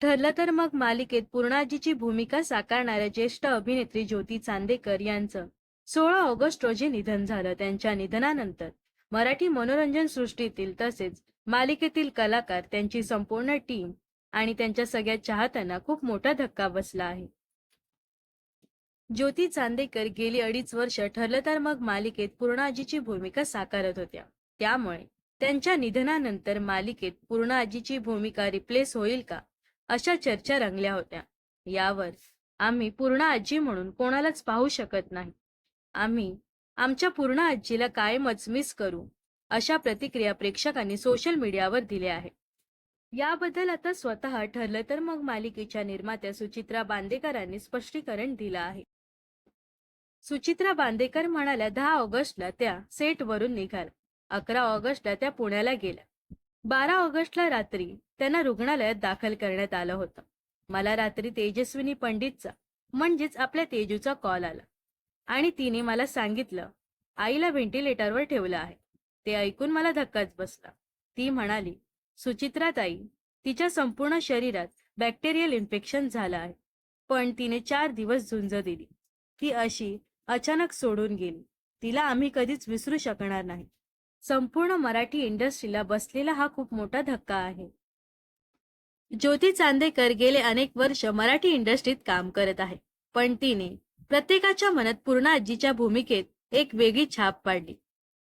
ठरलं तर मग मालिकेत पूर्णाजीची भूमिका साकारणाऱ्या ज्येष्ठ अभिनेत्री ज्योती चांदेकर यांचं. सोळा ऑगस्ट रोजी निधन झालं त्यांच्या निधनानंतर. मराठी मनोरंजन सृष्टीतील तसेच मालिकेतील कलाकार त्यांची संपूर्ण टीम आणि त्यांच्या सगळ्या चाहत्यांना खूप मोठा धक्का बसला आहे. ज्योती चांदेकर गेली अडीच वर्ष ठरलं तर मग मालिकेत पूर्णाजीची भूमिका साकारत होत्या. त्यामुळे त्यांच्या निधनानंतर मालिकेत पूर्णाजीची भूमिका रिप्लेस होईल का? अशा चर्चा रंगल्या होत्या. यावर आम्ही पूर्ण आजी म्हणून कोणालाच पाहू शकत नाही. आम्ही आमच्या पूर्ण आजीला काय मचमीस करू अशा प्रतिक्रिया प्रेक्षकांनी सोशल मीडियावर दिल्या आहेत. याबद्दल आता स्वतः ठरलं तर मग मालिकेच्या निर्मात्या सुचित्रा बांदेकरांनी स्पष्टीकरण दिलं आहे. सुचित्रा बांदेकर म्हणाल्या दहा ऑगस्टला त्या सेटवरून निघाल्या. अकरा ऑगस्टला त्या पुण्याला गेल्या. बारा ऑगस्टला रात्री त्यांना रुग्णालयात दाखल करण्यात आलं होतं. मला रात्री तेजस्विनी पंडितचा म्हणजेच आपल्या तेजूचा कॉल आला. आणि तिने मला सांगितलं आईला व्हेंटिलेटरवर ठेवलं आहे. ते ऐकून मला धक्काच बसला. ती म्हणाली सुचित्राताई तिच्या संपूर्ण शरीरात बॅक्टेरियल इन्फेक्शन झालं आहे. पण तिने चार दिवस झुंज दिली. ती अशी अचानक सोडून गेली. तिला आम्ही कधीच विसरू शकणार नाही. संपूर्ण मराठी इंडस्ट्रीला बसलेला हा खूप मोठा धक्का आहे. ज्योती चांदेकर गेले अनेक वर्ष मराठी इंडस्ट्रीत काम करत आहे पण तिने प्रत्येकाच्या मनात पूर्ण आजीच्या भूमिकेत एक वेगळी छाप पाडली.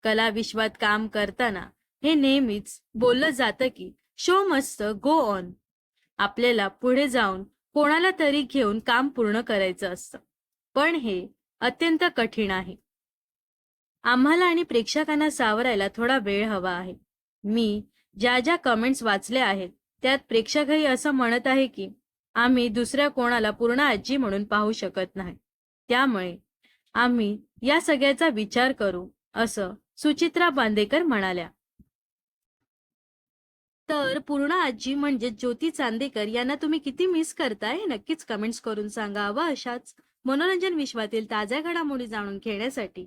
कला विश्वात काम करताना हे नेहमीच बोललं जातं की शो मस्त गो ऑन. आपल्याला पुढे जाऊन कोणाला तरी घेऊन काम पूर्ण करायचं असतं. पण हे अत्यंत कठीण आहे. आम्हाला आणि प्रेक्षकांना सावरायला थोडा वेळ हवा आहे. मी ज्या ज्या कमेंट्स वाचल्या आहेत त्यात प्रेक्षकही असं म्हणत आहे की आम्ही दुसऱ्या कोणाला पूर्ण आजी म्हणून पाहू शकत नाही. त्यामुळे आम्ही या सगळ्याचा विचार करू असं सुचित्रा बांदेकर म्हणाल्या. तर पूर्ण आजी म्हणजे ज्योती चांदेकर यांना तुम्ही किती मिस करताय? नक्कीच कमेंट्स करून सांगा व अशाच मनोरंजन विश्वातील ताज्या घडामोडी जाणून घेण्यासाठी.